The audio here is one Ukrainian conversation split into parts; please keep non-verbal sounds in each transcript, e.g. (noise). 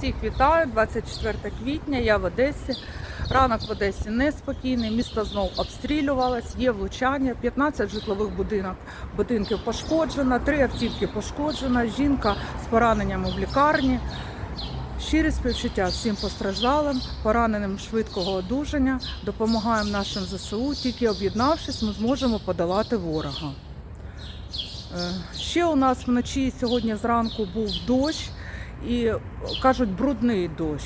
Всіх вітаю, 24 квітня, я в Одесі. Ранок в Одесі неспокійний, місто знов обстрілювалось, є влучання, 15 житлових будинок, будинків пошкоджено, 3 автівки пошкоджено, жінка з пораненнями в лікарні. Щирі співчуття всім постраждалим, пораненим швидкого одужання. Допомагаємо нашим ЗСУ. Тільки об'єднавшись, ми зможемо подолати ворога. Е, Ще у нас вночі сьогодні зранку був дощ. І кажуть, брудний дощ.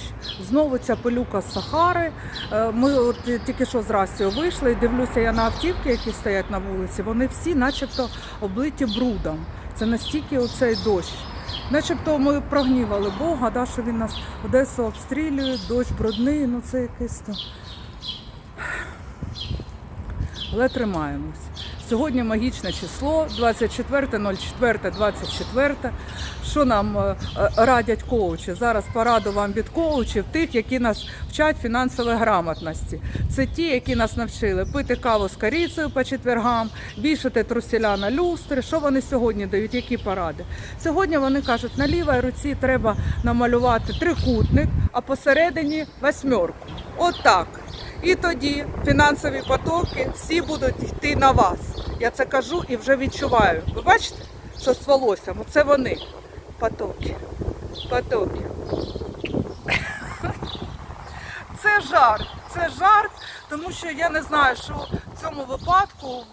Знову ця пилюка з Сахари. Е, Ми от тільки що з Растю вийшли і дивлюся я на автівки, які стоять на вулиці. Вони всі, начебто, облиті брудом. Це настільки оцей дощ. Начебто ми прогнівали Бога, да, що він нас Одесу обстрілює, дощ брудний, ну це якесь то. Але тримаємось. Сьогодні магічне число 24.04.24. Що нам е, е, радять коучі? Зараз пораду вам від коучів, тих, які нас вчать фінансової грамотності. Це ті, які нас навчили пити каву з корицею по четвергам, вішати труселя на люстри. Що вони сьогодні дають? Які поради? Сьогодні вони кажуть, на лівій руці треба намалювати трикутник, а посередині восьмерку. Отак. І тоді фінансові потоки всі будуть йти на вас. Я це кажу і вже відчуваю. Ви бачите, що з волоссям? Оце вони. Потоки. Потоки. (laughs) Це жарт. Це жарт, тому що я не знаю, що в цьому випадку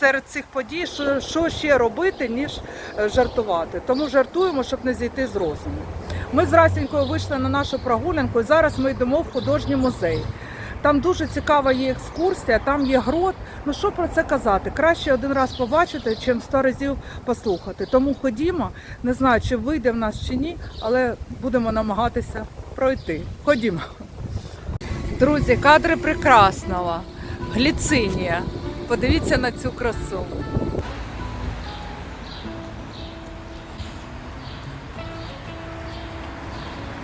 серед цих подій, що, що ще робити, ніж е, жартувати. Тому жартуємо, щоб не зійти з розуму. Ми з Расінькою вийшли на нашу прогулянку, і зараз ми йдемо в художній музей. Там дуже цікава є екскурсія, там є грот. Ну що про це казати? Краще один раз побачити, чим сто разів послухати. Тому ходімо, не знаю, чи вийде в нас чи ні, але будемо намагатися пройти. Ходімо. Друзі, кадри прекрасного. Гліцинія. Подивіться на цю красу.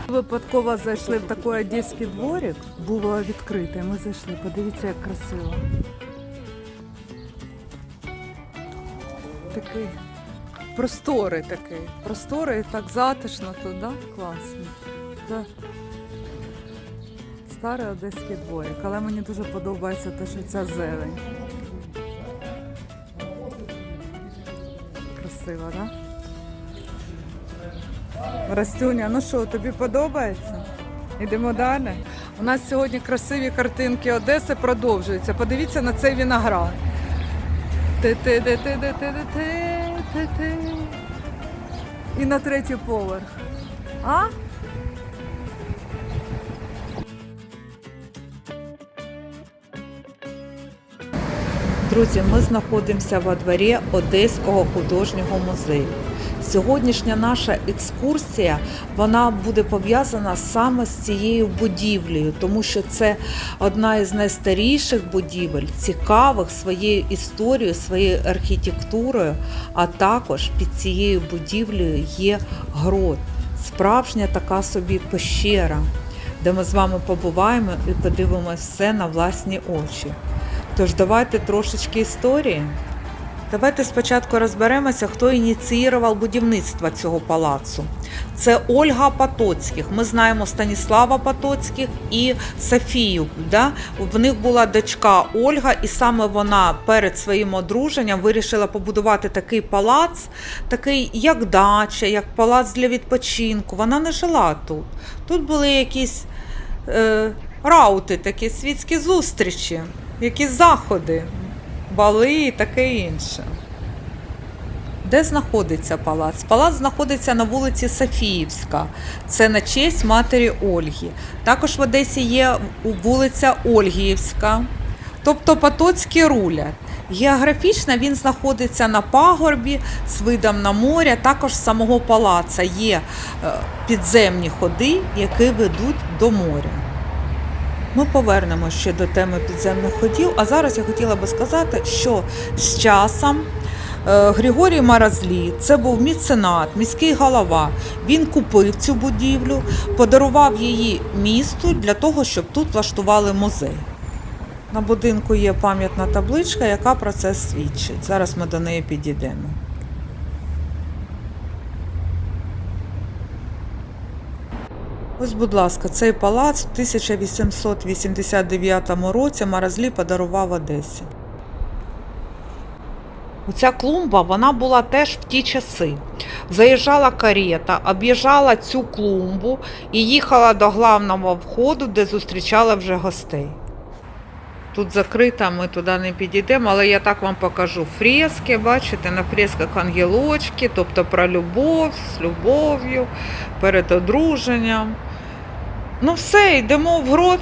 Випадково зайшли в такий одеський дворик, було відкрите. Ми зайшли. Подивіться, як красиво. Такий простори такий. Простори так затишно тут, да? Класно. Це старий одеський дворик, але мені дуже подобається те, що ця зелень. Красиво, так? Да? Растюня, ну що, тобі подобається? Йдемо далі. У нас сьогодні красиві картинки Одеси продовжуються. Подивіться на цей виноград. І на третій поверх. А? Друзі, ми знаходимося во дворі Одеського художнього музею. Сьогоднішня наша екскурсія вона буде пов'язана саме з цією будівлею, тому що це одна із найстаріших будівель, цікавих своєю історією, своєю архітектурою. А також під цією будівлею є грот, справжня така собі пещера, де ми з вами побуваємо і подивимося все на власні очі. Тож давайте трошечки історії. Давайте спочатку розберемося, хто ініціював будівництво цього палацу. Це Ольга Потоцьких. Ми знаємо Станіслава Потоцьких і Софію. Да? В них була дочка Ольга, і саме вона перед своїм одруженням вирішила побудувати такий палац, такий як дача, як палац для відпочинку. Вона не жила тут. Тут були якісь е, раути, такі світські зустрічі, якісь заходи бали і таке інше. Де знаходиться палац? Палац знаходиться на вулиці Софіївська. Це на честь матері Ольги. Також в Одесі є вулиця Ольгіївська, тобто Потоцькі рулять. Географічно він знаходиться на пагорбі з видом на море. Також з самого палаца є е, підземні ходи, які ведуть до моря. Ми повернемося ще до теми підземних ходів. А зараз я хотіла би сказати, що з часом е, Григорій Маразлі, це був міценат, міський голова. Він купив цю будівлю, подарував її місту для того, щоб тут влаштували музей. На будинку є пам'ятна табличка, яка про це свідчить. Зараз ми до неї підійдемо. Ось, будь ласка, цей палац в 1889 році Маразлі подарував Одесі. Оця клумба вона була теж в ті часи. Заїжджала карета, об'їжджала цю клумбу і їхала до главного входу, де зустрічала вже гостей. Тут закрита, ми туди не підійдемо, але я так вам покажу фрески. Бачите, на фресках ангелочки, тобто про любов, з любов'ю, перед одруженням. Ну все, йдемо в грот.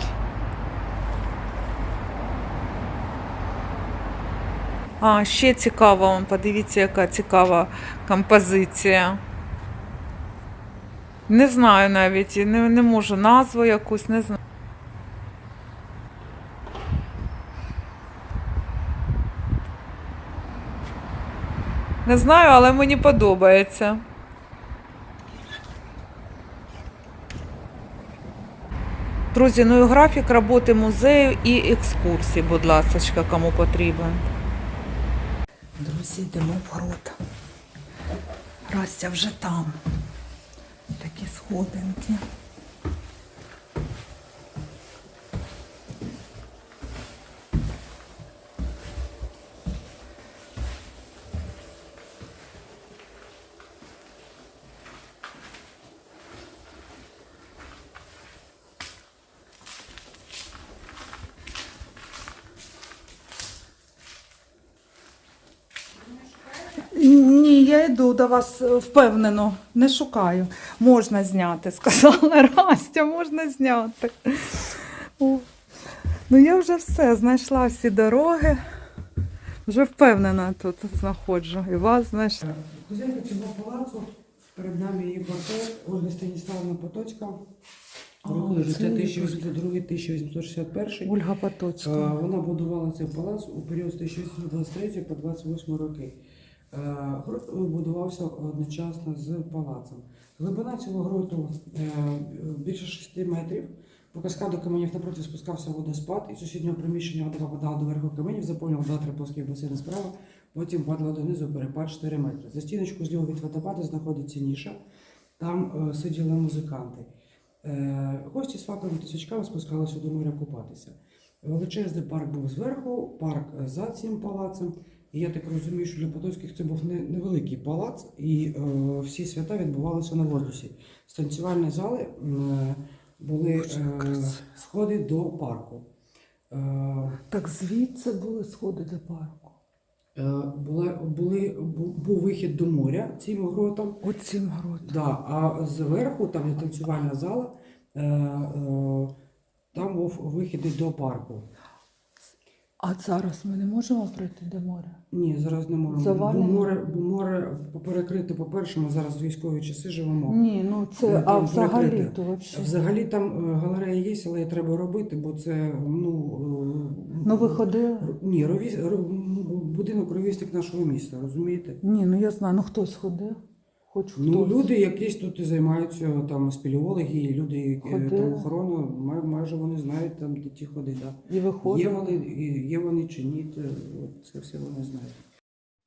А, ще цікаво вам, подивіться, яка цікава композиція. Не знаю навіть, не, не можу назву якусь, не знаю. Не знаю, але мені подобається. Друзі, ну і графік роботи музею і екскурсій, будь ласка, кому потрібен. Друзі, йдемо в грот. Растя вже там. Такі сходинки. Ні, я йду до вас е, впевнено, не шукаю. Можна зняти, (laughs) сказала Растя, можна зняти. О. Ну я вже все, знайшла всі дороги. Вже впевнена тут знаходжу. І вас знайшла. Хозяйка цього палацу, перед нами її портрет Ольга Станіславовна Потоцька. Роки це життя Ольга. 1802-1861. Ольга Потоцька. Вона будувала цей палац у період з 1823 по 28 роки. Е, Грот будувався одночасно з палацем. Глибина цього гроту е, більше 6 метрів. По каскаду каменів напроти спускався водоспад, і сусіднього приміщення вода попадала до верху каменів, заповнював два-три плоских басейни справа, потім падала донизу перепад 4 метри. За стіночку зліва від водопаду знаходиться ніша, там е, сиділи музиканти. Е, гості з факелами та спускалися до моря купатися. Величезний парк був зверху, парк е, за цим палацем. І я так розумію, що для Потоцьких це був невеликий палац, і е, всі свята відбувалися на воздусі. З танцювальної зали е, були е, сходи до парку. Е, Так звідси були сходи до парку. е, були, були, бу- був вихід до моря цим гротом. Оцім гротом. Да, а зверху, там є танцювальна зала, е, е, там був вихід і до парку. А зараз ми не можемо прийти до моря. Ні, зараз не можемо. Бо море, бо море перекрите, по-перше, ми зараз в військові часи живемо. Ні, ну це а взагалі перекрите. то взагалі. Взагалі там е, галерея є, але її треба робити, бо це ну. е, Ну ви ходили? Ні, ровіс, ро- будинок ровісник нашого міста, розумієте? Ні, ну я знаю, ну хтось ходив. Хоч хтось. Ну, люди якісь тут і займаються там спелеологи, люди які- там охорона, май- майже вони знають там де ті ходи. Да. І виходили. Є вони, є вони чи ні, то от це все вони знають.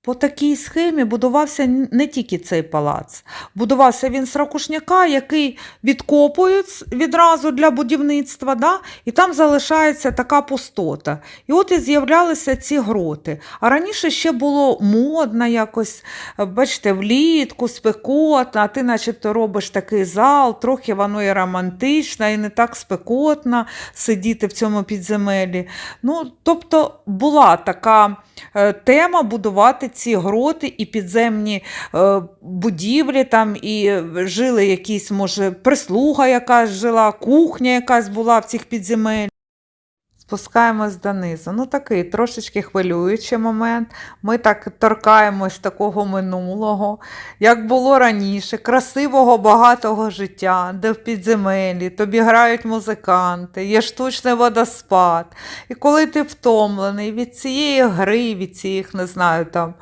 По такій схемі будувався не тільки цей палац. Будувався він з ракушняка, який відкопують відразу для будівництва, да? і там залишається така пустота. І от і з'являлися ці гроти. А раніше ще було модно якось, е, бачите, влітку, спекотно, а ти начебто робиш такий зал, трохи воно і романтично, і не так спекотно сидіти в цьому підземеллі. Ну, тобто була така е, тема будувати ці гроти і підземні е, будівлі, там і е, жили якісь, може, прислуга яка жила, кухня якась була в цих підземеллях. Спускаємось донизу. Ну, такий трошечки хвилюючий момент. Ми так торкаємось такого минулого, як було раніше, красивого багатого життя, де в підземеллі тобі грають музиканти, є штучний водоспад. І коли ти втомлений від цієї гри, від цих, не знаю, там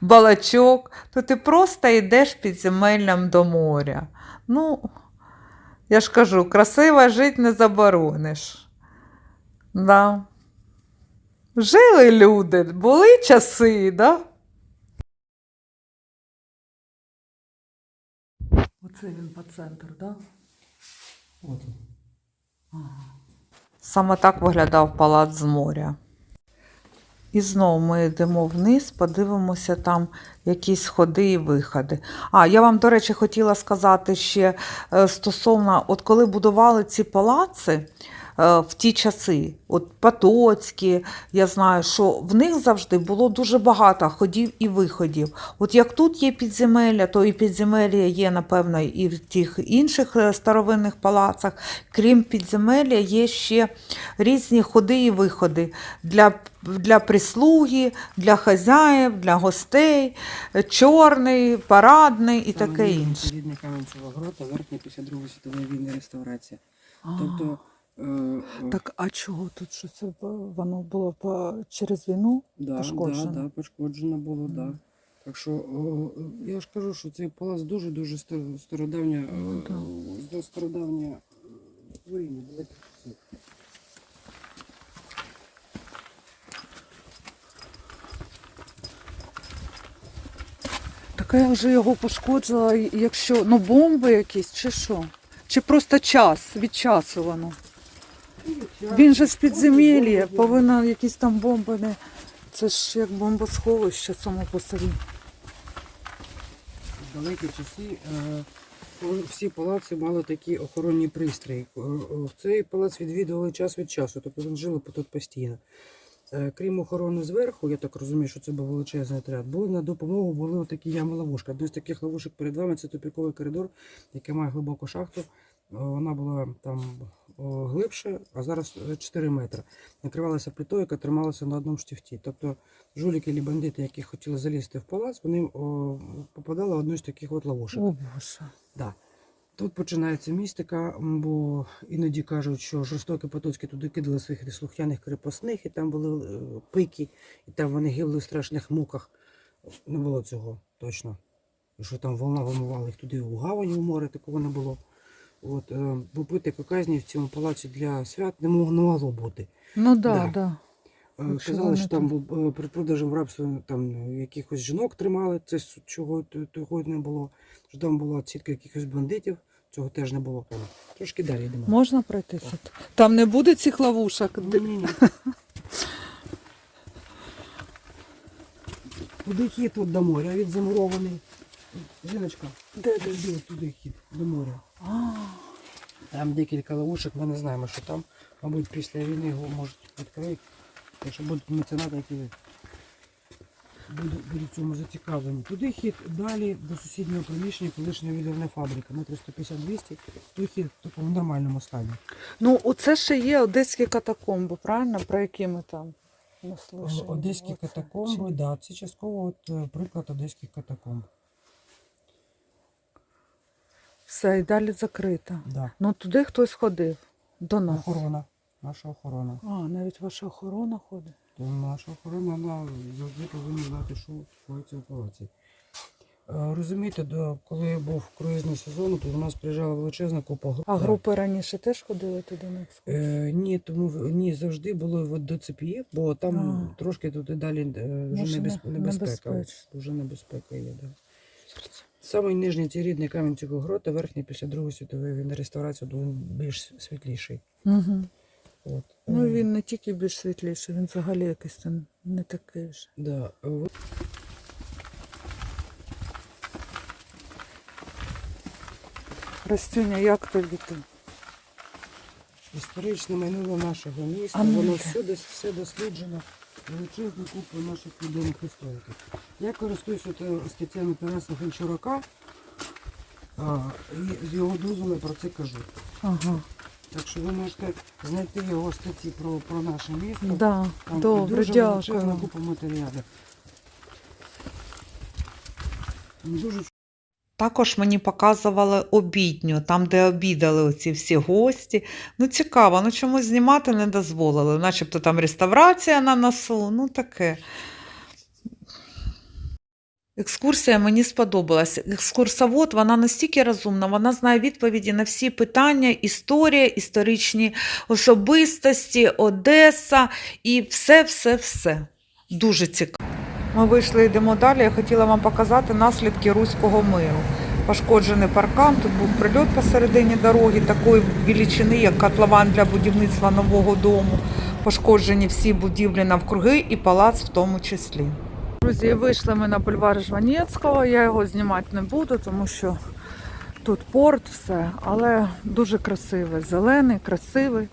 балачок, то ти просто йдеш підземеллям до моря. Ну, я ж кажу, красиво жити не заборониш. Да. Жили люди, були часи, да? Оце він по центру, так? Да? От. Саме так виглядав палац з моря. І знову ми йдемо вниз, подивимося там якісь ходи і виходи. А, я вам, до речі, хотіла сказати ще е, стосовно, от коли будували ці палаци в ті часи, от Потоцькі, я знаю, що в них завжди було дуже багато ходів і виходів. От як тут є підземелля, то і підземелля є, напевно, і в тих інших е, старовинних палацах. Крім підземелля, є ще різні ходи і виходи для, для прислуги, для хазяїв, для гостей, е, чорний, парадний і Саме таке інше. Рідний кам'янцева грота, верхня після Другої світової війни реставрація. Тобто, е, е, Так, а чого тут що це воно було по, через війну? да, пошкоджено? Да, да, пошкоджено було, так. Да. Так що я ж кажу, що цей палац дуже-дуже стар- стародавня, е, Ну, да. стародавня е, творіння. Так я вже його пошкоджила, якщо ну бомби якісь чи що? Чи просто час, від часу воно? Він же з підземелля, повинна якісь там бомби не. Це ж як бомбосховище само по собі. В далекі часи е, всі палаци мали такі охоронні пристрої. Е, е, цей палац відвідували час від часу, тобто він жили тут постійно. Крім охорони зверху, я так розумію, що це був величезний отряд, були на допомогу були такі ями ловушка. Одна з таких ловушок перед вами це тупіковий коридор, який має глибоку шахту. Вона була там глибше, а зараз е, 4 метри. Накривалася плитою, яка трималася на одному штифті. Тобто жуліки або бандити, які хотіли залізти в палац, вони о, попадали в одну з таких от ловушок. О Боже. Да. Тут починається містика, бо іноді кажуть, що жорстокі потоцькі туди кидали своїх слухняних крепосних, і там були е, пики, і там вони гибли в страшних муках. Не було цього точно. І Що там волна вимивала їх туди у гавані, у море, такого не було. От, е, бо пити показні в цьому палаці для свят не могло, бути. Ну да, Да. да. Е, Казали, що там е, перед продажем в рабство там якихось жінок тримали, це чого того не було. Що там була сітка якихось бандитів, цього теж не було. Трошки далі йдемо. Можна пройтися? Там не буде цих ловушок. Ні. (laughs) Туди хід от до моря, він замурований. Жіночка, де туди хід до моря. Там декілька ловушок, ми не знаємо, що там. Мабуть, після війни його можуть відкрити. Якщо будуть меценати, які будуть, цьому зацікавлені. Туди хід далі до сусіднього приміщення, колишня відерна фабрика, метр 150-200, той хід в такому нормальному стані. Ну, оце ще є одеські катакомби, правильно? Про які ми там не слышали. Одеські катакомби, Чи- да, це частково от, е, приклад одеських катакомб. Все, і далі закрито. Да. Ну, туди хтось ходив. До нас. Охорона. Наша охорона. А, навіть ваша охорона ходить. То наша охорона вона завжди повинна знати, що відбувається в палаці. Е, Розумієте, до, коли був круїзний сезон, то до нас приїжджала величезна купа груп. А групи раніше теж ходили туди на екскурсію? Е, ні, тому в- ні, завжди були от до цепі, бо там А. трошки туди далі е, вже Може, небез, не- небезпека. небезпечно. Вже небезпека є, да. Самий нижній це рідний камінь цього грота, верхній після Другої світової війни реставрації, то він більш світліший. Угу. От. Ну він не тільки більш світліший, він взагалі якийсь там не такий вже. Да. Растюня, як тобі тут? Історичне минуле нашого міста, А воно всюди все досліджено, величезну купу наших відомих істориків. Я користуюся статтями Тараса Гончарука, а, і з його дозволу про це кажу. Ага. Так що ви можете знайти його статті про, про наше місто. Да, Там добре, дуже величезна купа матеріалів. Дуже Також мені показували обідню, там, де обідали оці всі гості. Ну, цікаво, ну чомусь знімати не дозволили, начебто там реставрація на носу, ну таке. Екскурсія мені сподобалась. Екскурсовод, вона настільки розумна, вона знає відповіді на всі питання: історія, історичні особистості, Одеса і все-все-все. Дуже цікаво. Ми вийшли, йдемо далі. Я хотіла вам показати наслідки Руського миру. Пошкоджений паркан, тут був прильот посередині дороги, такої величини, як котлован для будівництва нового дому. Пошкоджені всі будівлі навкруги і палац в тому числі. Друзі, вийшли ми на бульвар Жванецького. Я його знімати не буду, тому що тут порт, все, але дуже красивий, зелений, красивий.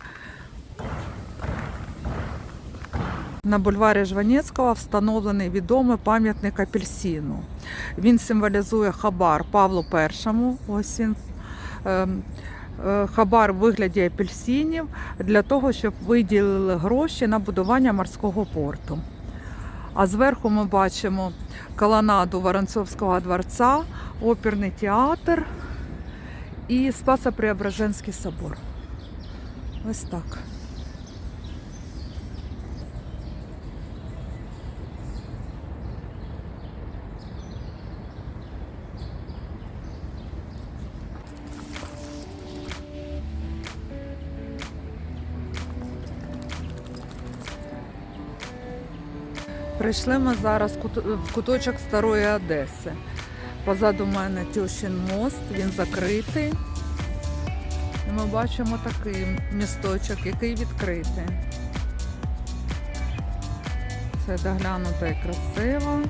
На бульварі Жванецького встановлений відомий пам'ятник апельсину. Він символізує хабар Павлу І. Ось він. ем, е, Хабар в вигляді апельсинів для того, щоб виділили гроші на будування морського порту. А зверху ми бачимо колонаду Воронцовського дворця, оперний театр і Спасо-Преображенський собор. Ось так. Прийшли ми зараз в куточок Старої Одеси. Позаду мене Тющин мост, він закритий. І ми бачимо такий місточок, який відкритий. Це доглянуто і красиво.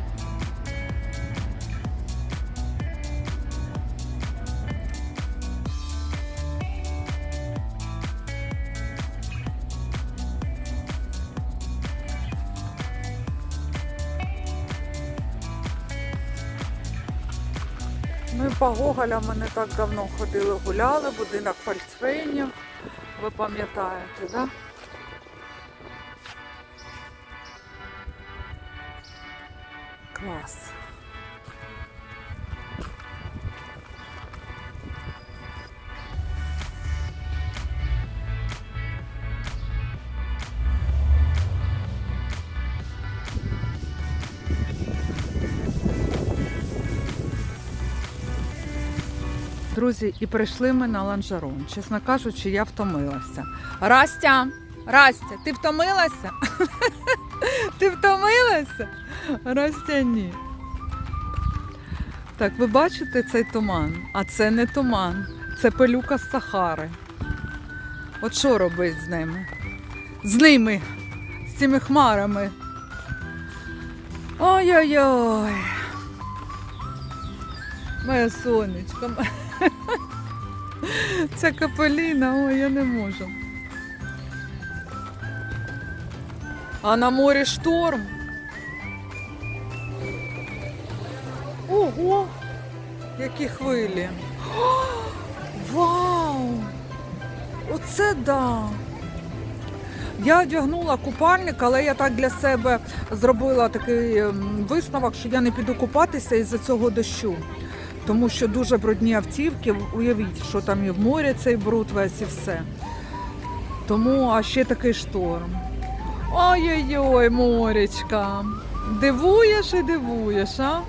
Ми по Гоголям не так давно ходили, гуляли, будинок фальцвейнів, Ви пам'ятаєте, так? Да? Клас. Друзі, і прийшли ми на ланжерон. Чесно кажучи, я втомилася. Растя, Растя, ти втомилася? (laughs) Ти втомилася? Растя, ні. Так, ви бачите цей туман? А це не туман, це пилюка з Сахари. От що робить з ними? З ними, з цими хмарами. Ой-ой-ой. Моє сонечко. Ця капеліна, ой, я не можу. А на морі шторм. Ого! Які хвилі. О, вау! Оце да! Я одягнула купальник, але я так для себе зробила такий ем, висновок, що я не піду купатися із-за цього дощу. Тому що дуже брудні автівки, уявіть, що там і в морі цей бруд весь і все. Тому, а ще такий шторм. Ой-ой-ой, моречка. Дивуєш і дивуєш, а?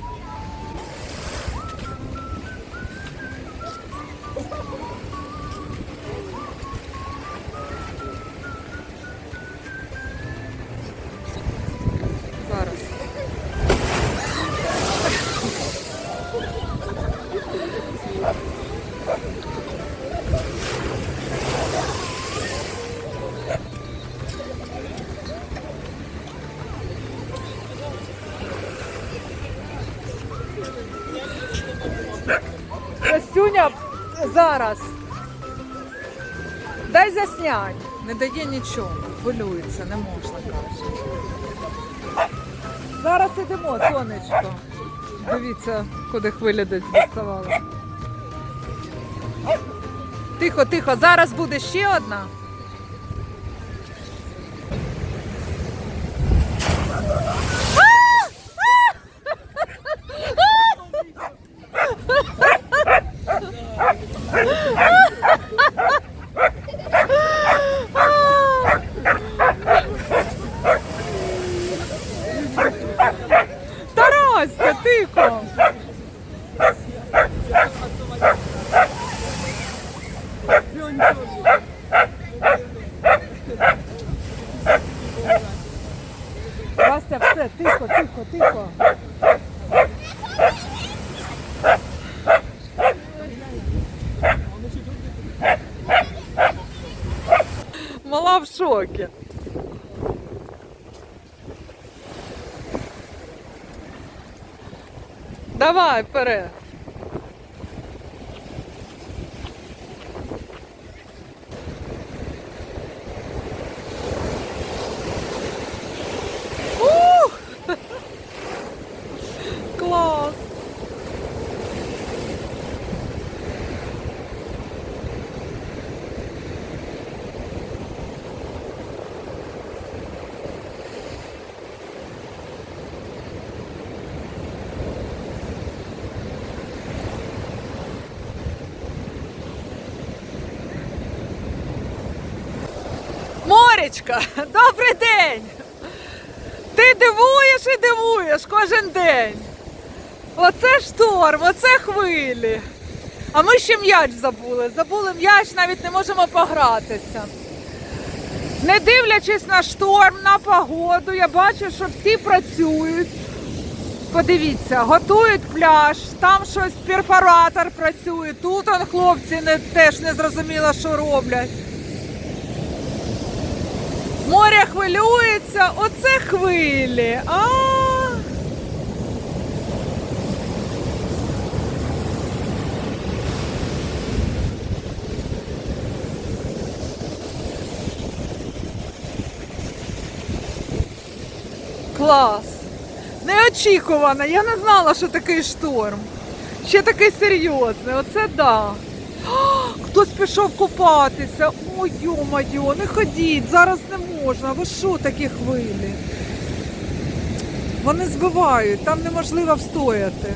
Зараз. Дай заснять. Не дає нічого. Хвилюється, не можна каже. Зараз ідемо, сонечко. Дивіться, куди хвиля десь доставала. Тихо, тихо, зараз буде ще одна. Тарася, тихо. Настя, все, тихо, тихо, тихо. Мала в шокі. Давай вперед. Ух! Клас! Моречка, (laughs) добрий день! Ти дивуєш і дивуєш кожен день. Оце шторм, оце хвилі. А ми ще м'яч забули. Забули м'яч, навіть не можемо погратися. Не дивлячись на шторм, на погоду, я бачу, що всі працюють. Подивіться, готують пляж, там щось перфоратор працює, тут он хлопці не, теж не зрозуміло, що роблять. Море хвилюється, оце хвилі. А. Клас. Неочікувано. Я не знала, що такий шторм. Ще такий серйозний. Оце да. Хтось пішов купатися. Ой, йо-моє, не ходіть, зараз не можна. Ви що такі хвилі? Вони збивають, там неможливо встояти.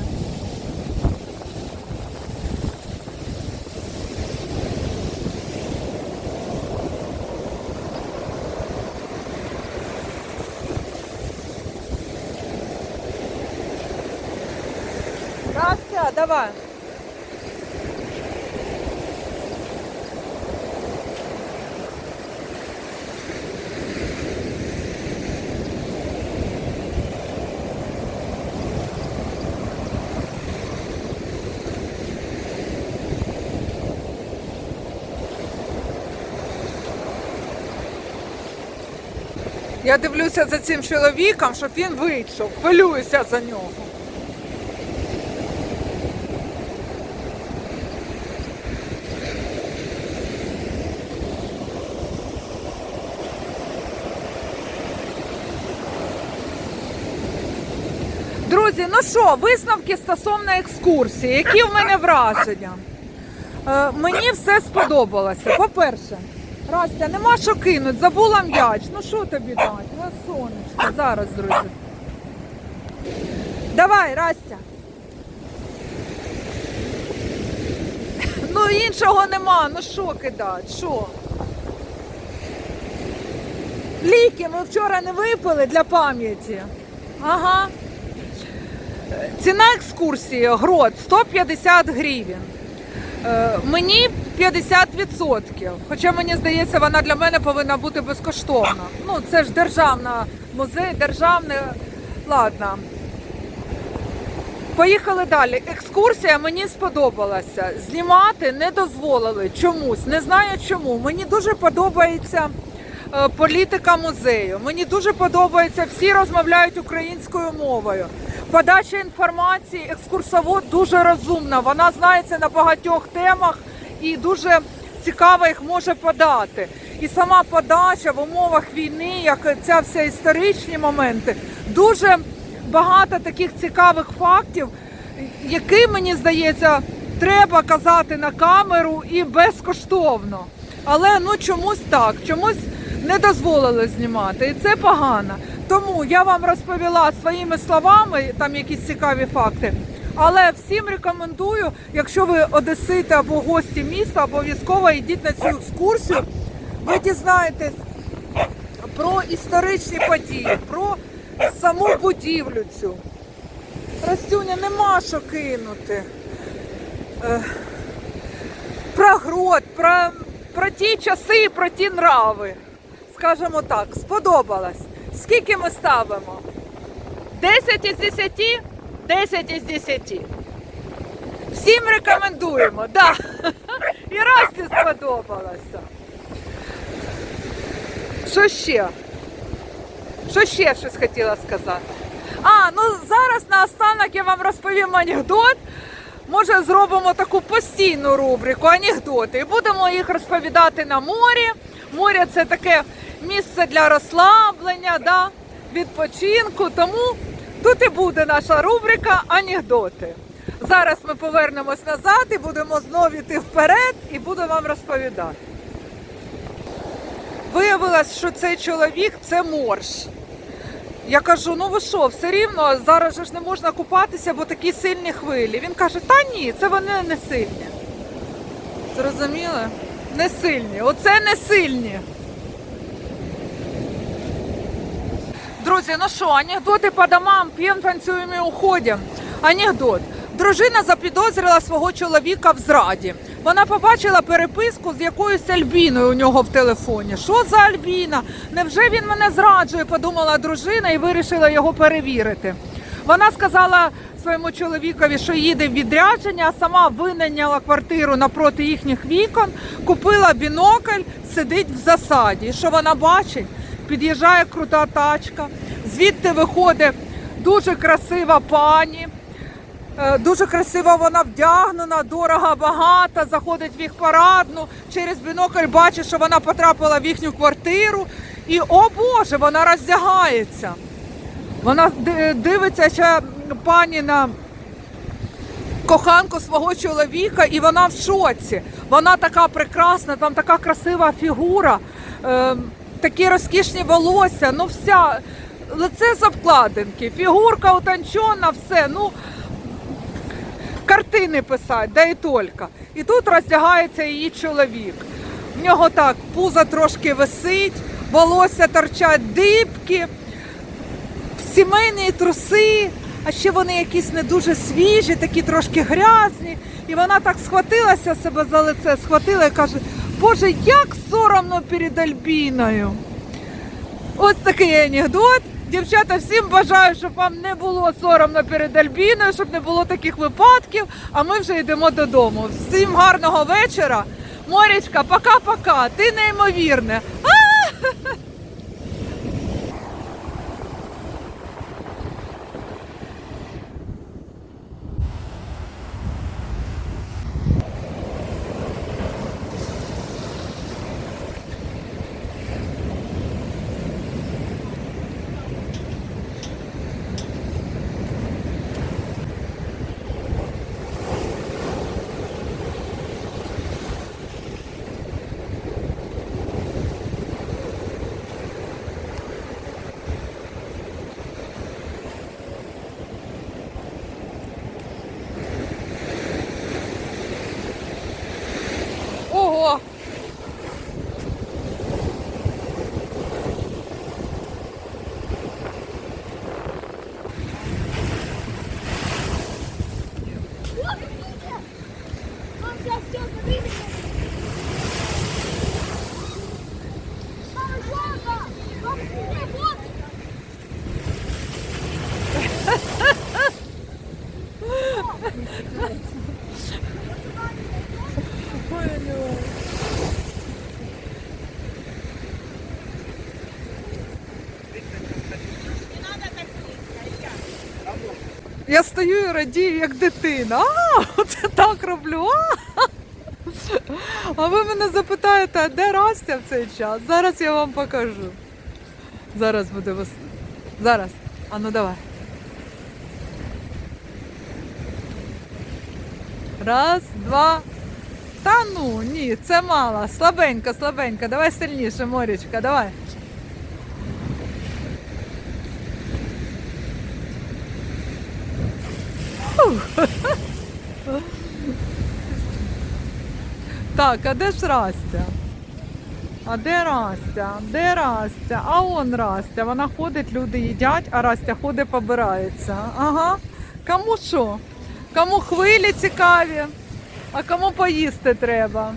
Настя, давай. Я дивлюся за цим чоловіком, щоб він вийшов. Хвилююся за нього. Друзі, ну що, висновки стосовно екскурсії. Які в мене враження? Е, мені все сподобалося. По-перше, Растя, нема що кинуть, забула м'яч. Ну що тобі дати? Ось сонечко. Зараз, друзі. Давай, Растя. Ну іншого нема, ну що кидати, що? Ліки ми вчора не випили для пам'яті. Ага. Ціна екскурсії грот 150 гривень. Е, Мені 50%. Хоча мені здається, вона для мене повинна бути безкоштовна. Ну, це ж державна музей, державне. Ладно. Поїхали далі. Екскурсія мені сподобалася. Знімати не дозволили чомусь. Не знаю чому. Мені дуже подобається е, політика музею. Мені дуже подобається, всі розмовляють українською мовою. Подача інформації, екскурсовод дуже розумна. Вона знається на багатьох темах і дуже цікаво їх може подати. І сама подача в умовах війни, як ця вся історичні моменти, дуже багато таких цікавих фактів, які мені здається, треба казати на камеру і безкоштовно. Але ну чомусь так, чомусь не дозволили знімати, і це погано. Тому я вам розповіла своїми словами там якісь цікаві факти. Але всім рекомендую, якщо ви одесити або гості міста, обов'язково йдіть на цю екскурсію. Ви дізнаєтесь про історичні події, про саму будівлю цю. Растюня, нема що кинути. Е, Про грот, про, про ті часи, про ті нрави. Скажімо так, сподобалось. Скільки ми ставимо? 10 із 10? 10 із 10. Всім рекомендуємо, да. І Расті сподобалося. Що ще? Що ще щось хотіла сказати? А, ну зараз наостанок я вам розповім анекдот. Може, зробимо таку постійну рубрику анекдоти. І будемо їх розповідати на морі. Море це таке місце для розслаблення, да? відпочинку. Тому тут і буде наша рубрика анекдоти. Зараз ми повернемось назад і будемо знову йти вперед і буду вам розповідати. Виявилось, що цей чоловік це морж. Я кажу, ну ви що, все рівно зараз ж не можна купатися, бо такі сильні хвилі. Він каже, та ні, це вони не сильні. Зрозуміли? Не сильні. Оце не сильні. Друзі, ну що, анекдоти по домам, п'ємо, танцюємо і уходимо. Анекдот. Дружина запідозрила свого чоловіка в зраді. Вона побачила переписку з якоюсь Альбіною у нього в телефоні. Що за Альбіна? Невже він мене зраджує? Подумала дружина і вирішила його перевірити. Вона сказала своєму чоловікові, що їде в відрядження, а сама винайняла квартиру напроти їхніх вікон, купила бінокль, сидить в засаді. Що вона бачить? Під'їжджає крута тачка, звідти виходить дуже красива пані. Е, Дуже красиво вона вдягнена, дорога, багата, заходить в їх парадну. Через бінокль бачить, що вона потрапила в їхню квартиру. І, о Боже, вона роздягається. Вона дивиться ще пані на коханку свого чоловіка, і вона в шоці. Вона така прекрасна, там така красива фігура, е, такі розкішні волосся, ну вся лице з обкладинки, фігурка утончена, все. Ну, картини писати, да і тільки. І тут роздягається її чоловік. В нього так пузо трошки висить, волосся торчать дибки, сімейні труси, а ще вони якісь не дуже свіжі, такі трошки грязні. І вона так схватилася себе за лице, схватила і каже: Боже, як соромно перед Альбіною. Ось такий анекдот. Дівчата, всім бажаю, щоб вам не було соромно перед Альбіною, щоб не було таких випадків. А ми вже йдемо додому. Всім гарного вечора. Морічка, пока-пока. Ти неймовірне. Ого! Я стою і радію, як дитина. А, оце так роблю. А, а ви мене запитаєте, де Растя в цей час? Зараз я вам покажу. Зараз буде вас. Зараз. А ну давай. Раз, два. Та ну, ні, це мало. Слабенько, слабенько. Давай сильніше, Морічка, давай. Так, а де ж Растя? А де Растя? Де Растя? А он Растя. Вона ходить, люди їдять, а Растя ходить, побирається. Ага. Кому що? Кому хвилі цікаві, а кому поїсти треба.